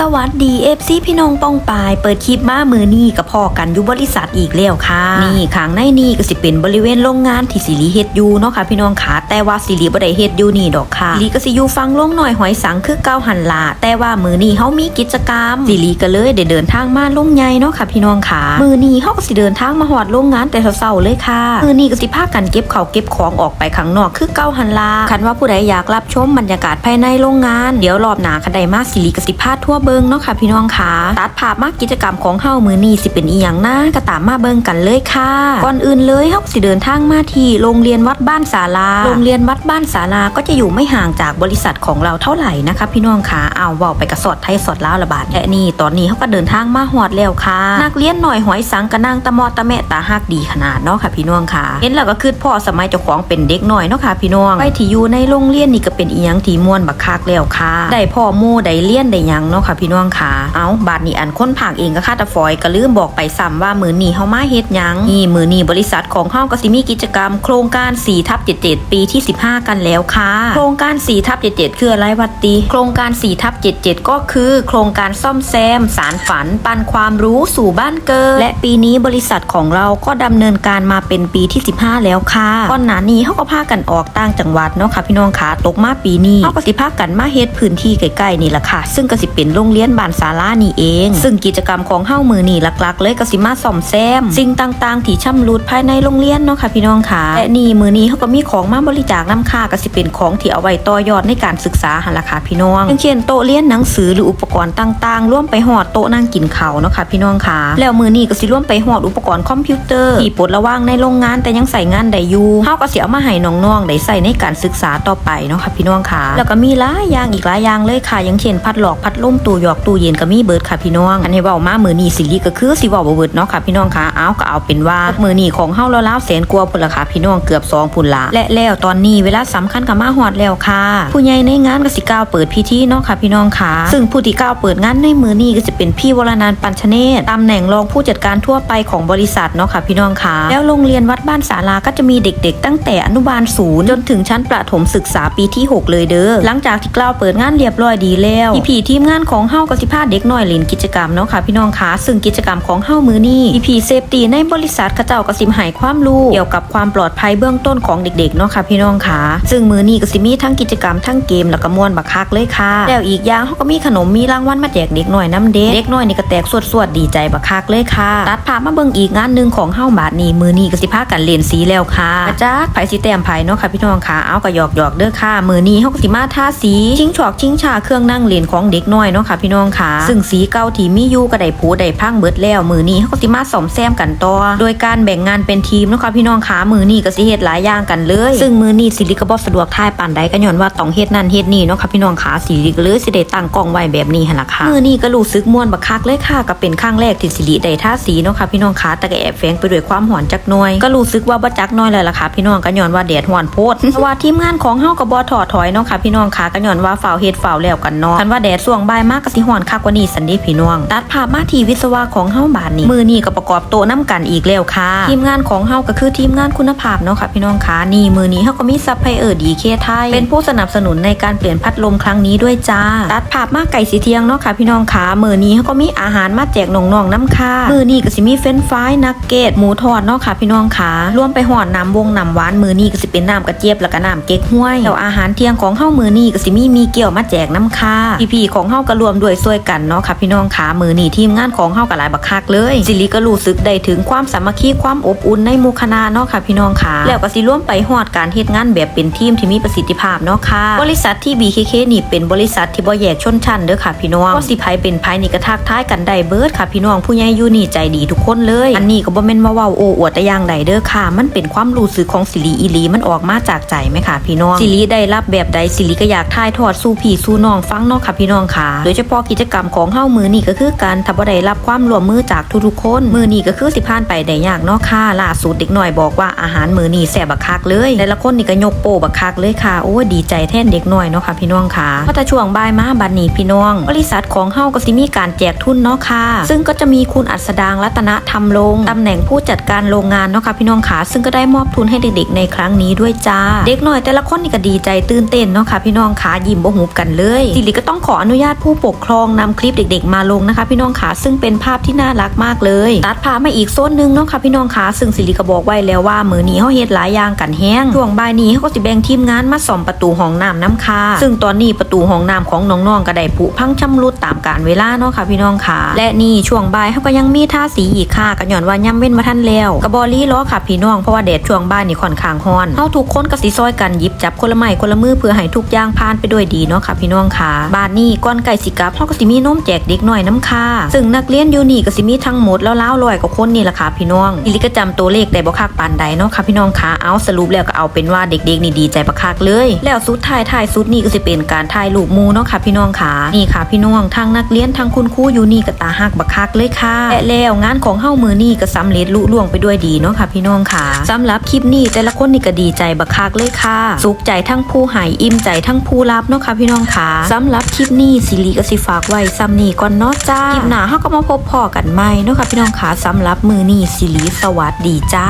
สวัสดีเอฟซีพี่น้องป้องปาย เปิดคลิปมามือนี่กับพ่อกันอยู่บริษัทอีกแล้วค่ะ นี่ข้างในนี่ก็สิเป็นบริเวณโรงงานที่สิริเฮ็ดอยู่เนาะค่ะพี่น้องขาแต่ว่าสิริบ่ได้เฮ็ดอยู่นี่ดอกค่ะสิริก็สิอยู่ฟังลงหน่อยหอยสังคือเก้าหันลาแต่ว่ามือนี่เฮามีกิจกรรมสิริก็เลยได้เดินทางมาลงใหญ่เนาะค่ะพี่น้องขามือนี่เฮาก็สิเดินทางมาฮอดโรงงานแต่เช้าๆเลยค่ะมือนี่ก็สิพากันเก็บข้าวเก็บของออกไปข้างนอกคือเก้าหันลาคันว่าผู้ใดอยากรับชมบรรยากาศภายในโรงงาน เดี๋ยวรอบหน้าคันใดมาสิริก็สิพาทั่วเบิงเนาะค่ะพี่น้องค่ะตัดภาพมากกิจกรรมของเฮามือนี้สิเป็นอีหยังนะก็ตามมาเบิงกันเลยค่ะ ก่อนอื่นเลยเฮาสิเดินทางมาที่โรงเรียนวัดบ้านศาลาโรงเรียนวัดบ้านศาลาก็จะอยู่ไม่ห่างจากบริษัทของเราเท่าไหร่นะคะพี่น้องค่ะเอาเว้าไปกระสอดไทยสอดลาวระบาดและนี่ตอนนี้เขาก็เดินทางมาฮอดแล้วค่ะ นักเรียนหน่อยหอยสังกะนางตะมอตะแมะตาฮักดีขนาดเนาะค่ะพี่น้องค่ะเห็นแล้วก็คือพ่อสมัยเจ้าของเป็นเด็กหน่อยเนาะค่ะพี่น้องไปที่อยู่ในโรงเรียนนี่ก็เป็นอีหยังที่ม่วนบักคักแล้วค่ะได้พ่อหมู่ได้เรียนได้ยังเนาะค่ะพี่น้องค่ะ เอาบาดนี้อันค้นผากเองก็คาตะฟอยก็ลืมบอกไปซ้ำว่ามือนีเฮามาเฮ็ดยังนี่มือนีบริษัทของเฮาก็สิมีกิจกรรม โครงการ4ทับ77 ปีที่ 15 กันแล้วค่ะ โครงการ4ทับ77คืออะไรวัดตีโครงการ4ทับ77 ก็คือ โครงการซ่อมแซม สารฝัน ปันความรู้สู่บ้านเกิดและปีนี้บริษัทของเราก็ดำเนินการมาเป็นปีที่ 15 แล้วค่ะก่อนหน้านี้เฮาก็พากันออกต่างจังหวัดเนาะค่ะพี่น้องค่ะตกมาปีนี้เฮาก็สิพากันมาเฮ็ดพื้นที่ใกล้ๆนี่แหละค่ะ ซึ่งก็สิเป็นโรงงเรียนบ้านศาลานี่เอง ซึ่งกิจกรรมของเฮ้ามือนี่หลักๆ เลยก็สิมาซ่อมแซม สิ่งต่างๆ ที่ช่ำรุดภายในโรงเรียนเนาะค่ะพี่น้องค่ะและนี่มือนี้เขาก็มีของมาบริจาคน้ำค่าก็สิเป็นของที่เอาไว้ต่อยอดในการศึกษาหันละค่ะพี่น้องอย่างเช่นโต๊ะเรียนหนังสือหรืออุปกรณ์ต่างๆร่วมไปหอดโต๊ะนั่งกินข้าวเนาะค่ะพี่น้องค่ะแล้วมือนี้ก็สิร่วมไปหอดอุปกรณ์คอมพิวเตอร์ที่ปลดระว่างในโรงงานแต่ยังใส่งานได้อยู่เฮาก็สิเอามาให้น้องๆได้ใส่ในการศึกษาต่อไปเนาะค่ะพี่น้องค่ะ แล้วก็มีหลายอย่างอีกหลายอย่างเลยค่ะอย่างเช่นพัดหลอกพัดลมตู้หยอกตู้เย็นก็มีเบิดค่ะพี่น้องอันนี้เว้ามามือนี้สิริก็คือสิเว้าบ่เบิดเนาะค่ะพี่น้องค่ะเอาก็เอาเป็นว่ามือนี้ของเฮาแล้วแล้วแสนกว่าพุ่นละค่ะพี่น้องเกือบ2พุ่นละและแล้วตอนนี้เวลาสำคัญก็มาฮอดแล้วค่ะ ผู้ใหญ่ในงานก็สิกล่าวเปิดพิธีเนาะค่ะพี่น้องค่ะ ซึ่งผู้ที่กล่าวเปิดงานในมือนี้ก็จะเป็นพี่วรนันท์ปัญชเนศตำแหน่งรองผู้จัดการทั่วไปของบริษัทเนาะค่ะพี่น้องค่ะ แล้วโรงเรียนวัดบ้านศาลาก็จะมีเด็กๆ ตั้งแต่อนุบาลศูนย์จนถึงชั้นประถมศึกษาปีที่ 6 เลยเด้อหลังจากที่กล่าวเปิดงานเรียบร้อยดีแล้วพี่พีทีมงานของของเฮาก็สิพาเด็กน้อยเล่นกิจกรรมเนาะค่ะพี่น้องคะซึ่งกิจกรรมของเฮามือนี้พี่พีเซฟตี้ในบริษัทเขาเจ้าก็สิมให้ความรู้เกี่ยวกับความปลอดภัยเบื้องต้นของเด็กๆเนาะค่ะพี่น้องคะซึ่งมือนี้ก็สิมีทั้งกิจกรรมทั้งเกมแล้วก็ม่วนบักคักเลยค่ะแล้วอีกอย่างเขาก็มีขนมมีรางวัลมาแจกเด็กน้อยน้ำเด็กเด็กน้อยนี่ก็แตกสวดๆดีใจบักคักเลยค่ะตัดภาพมาเบิ่งอีกงานหนึ่งของเฮาบาทนี้มือนี้ก็สิพากันเล่นสีแล้วค่ะอาจารย์ไผสิแต้มไผเนาะค่ะพี่น้องค่ะเอาก็หยอกยอกๆเด้อค่ะมือนี้เฮาก็สิมาทาสีชิงฉอกชิงชาเครื่องนั่งเล่นของเด็กน้อยเนาะค่ะะพี่น้องค่ะ ซึ่งสีเก่าที่มีอยู่ก็ได้ผุได้พังเบิดแล้ว มือนี้เฮาก็สิมาซ่อมแซมกันต่อ โดยการแบ่งงานเป็นทีมนะคะพี่น้องค่ะ มือนี้ก็สิเฮ็ดหลายอย่างกันเลย ซึ่งมือนี้สิริก็บ่สะดวกถ่ายปานใดก็ย้อนว่าต้องเฮ็ดนั่นเฮ็ดนี่เนาะค่ะพี่น้องค่ะสิริเลยสิได้ตั้งกล้องไว้แบบนี้หั่นล่ะค่ะ มือนี้ก็รู้สึกม่วนบักคักเลยค่ะก็เป็นครั้งแรกที่สิริได้ท่าสีเนาะค่ะพี่น้องค่ะแต่ก็แอบแฝงไปด้วยความหอนจักน่อย ก็รู้สึกว่าบ่จักน้อยเลยล่ะค่ะพี่น้องก็ย้อนว่าแดดฮ้อนโพดแต่ว่าทีมงานของเฮาก็บ่ถอดถอยเนาะค่ะพี่น้องค่ะก็ย้อนว่าฝ่าวเฮ็ดฝ่าวแล้วกันเนาะคันว่าแดดส่วงบ่ายมาากก็สิฮ้อนคักกว่านี้สันดิพี่น้อง ตัดภาพมาที่วิศวะของเฮ้าบาดนี้มือนี้ก็ประกอบโตน้ำกันอีกแล้วค่ะ ทีมงานของเฮ้าก็คือทีมงานคุณภาพเนาะค่ะพี่น้องค่ะนี่มือนี้เฮาก็มีซัพพลายเออร์ดีเคไทยเป็นผู้สนับสนุนในการเปลี่ยนพัดลมครั้งนี้ด้วยจ้า ตัดภาพมาไก่สีเทียงเนาะค่ะพี่น้องค่ะมือนี้เฮาก็มีอาหารมาแจกน้องๆน้ำค่ะมือนี้ก็สิมีเฟรนฟรายนักเกตหมูทอดเนาะค่ะพี่น้องค่ะรวมไปหอดน้ำวงน้ำหวานมือนี้ก็สิเป็นน้ำกระเจี๊ยบแล้วก็น้ำเก๊กห้วยแล้วอาหารเที่ยงของเฮามือนี้ก็สิมีมีเกี่ยวมาแจกน้ำค่ะพี่ๆของเฮาก็รวมด้วยช่วยกันเนาะค่ะพี่น้องค่ะมือนี้ทีมงานของเฮาก็หลายบักคักเลยสิริก็รู้สึกได้ถึงความสามัคคีความอบอุ่นในมูคณะเนาะค่ะพี่น้องค่ะ แล้วก็สิร่วมไปฮอดการเฮ็ดงานแบบเป็นทีมที่มีประสิทธิภาพเนาะค่ะ บริษัทที่ BKK นี่เป็นบริษัทที่บ่แยกชนชั้นเด้อค่ะพี่น้องว่าสิไผเป็นไผนี่ก็ทักทายกันได้เบิดค่ะพี่น้องผู้ใหญ่อยู่นี่ใจดีทุกคนเลย อันนี้ก็บ่แม่นมาเว้าโอ้อวดแต่อย่างใดเด้อค่ะ มันเป็นความรู้สึกของสิริอีลีมันออกมาจากใจไหมค่ะพี่น้องสิริได้รับแบบใดสิริก็อยากถ่ายทอดสู่พี่สู่น้องฟังเนาะค่ะพี่น้องค่ะโดยเฉพาะกิจกรรมของเฮ้ามือนี่ก็คือการถ้าบ่ได้รับความร่วมมือจากทุกๆคนมือนี่ก็คือสิผ่านไปได้ยากเนาะค่ะล่าสุดเด็กหน้อยบอกว่าอาหารมือนี่แซ่บบักคักเลยแต่ละคนนี่ก็ยกโปบักคักเลยค่ะโอ้ดีใจแท่นเด็กหน้อยเนาะค่ะพี่น้องค่ะพอแต่ช่วงบ่ายมาบัดนี้พี่น้อง บริษัทของเฮ้าก็สิมีการแจกทุนเนาะค่ะซึ่งก็จะมีคุณอัศดางรัตนธรรมลงตำแหน่งผู้จัดการโรงงานเนาะค่ะพี่น้องค่ะซึ่งก็ได้มอบทุนให้เด็กๆในครั้งนี้ด้วยจ้า เด็กหน้อยแต่ละคนนี่ก็ดีใจตื่นเต้นเนาะค่ะพี่น้องค่ะยิ้มบ่หุบกันเลยสิริก็ต้องขออนุญาตผู้ปกครองนำคลิปเด็ก ๆ มาลงนะคะ พี่น้องขาซึ่งเป็นภาพที่น่ารักมากเลย ตัดภามาอีกโซนหนึงเนาะค่ะพี่น้องขาซึ่งสิริก็บอกไว้แล้วว่ามือนี้เฮาเฮ็ดหลายอย่างกันแห้งช่วงบ่ายนี้เฮาก็สิแบ่งทีมงานมาซ่อมประตูห้องน้ำน้ำค่ะซึ่งตอนนี้ประตูห้องน้ำของน้องๆก็ได้ผุพังชำรุดตามกาลเวลาเนาะค่ะพี่น้องขาและนี่ช่วงบ่ายเฮาก็ยังมีท่าสีอีกค่ะก็ย้อนว่าย่ำเว้นมาทันแล้วกระบอลี่ล้อค่ะพี่น้องเพราะว่าแดดช่วงบ่ายนี่ค่อนข้างร้อนเฮาทุกคนก็สิซอยกันหยิบจับคนละไม้คนละมือเพื่อให้ทุกอย่างผ่านไปด้วยดีเนาะค่ะพี่น้องค่ะบ้านนี้ก่อนไก่สิกลับเฮาก็สิมีนมแจกเด็กหน่อยน้ำค่ะซึ่งนักเรียนอยู่นี่ก็สิมีทั้งหมดแล้วล้าวลอยกว่าคนนี่แหละค่ะพี่น้องอิลิก็จำตัวเลขได้บ่คักปานใดเนาะค่ะพี่น้องค่ะเอาสรุปแล้วก็เอาเป็นว่าเด็กๆนี่ดีใจบักคักเลย แล้วสุดท้ายท้ายสุดนี่ก็สิเป็นการถ่ายรูปมูเนาะค่ะพี่น้องค่ะนี่ค่ะพี่น้องทั้งนักเรียนทั้งคุณครูอยู่นี่ก็ตาหักบักคักเลยค่ะและแล้วงานของเฮามือนี่ก็สำเร็จลุล่วงไปด้วยดีเนาะค่ะพี่น้องค่ะสำหรับคลิปนี้แต่ละคนนี่ก็ดีใจบักคักเลยค่ะ สุขใจทั้งผู้ให้อิ่มใจทั้งผู้รับเนาะค่ะพี่น้องค่ะสำหรับคลิปนี้สิริก็สิฝากไว้ซ้ำนี่ก่อนเนาะจ้าคลิปหน้าเฮาก็มาพบพอกันใหม่เนาะค่ะพี่น้องค่ะสำหรับมือนี้สิริสวัสดีจ้า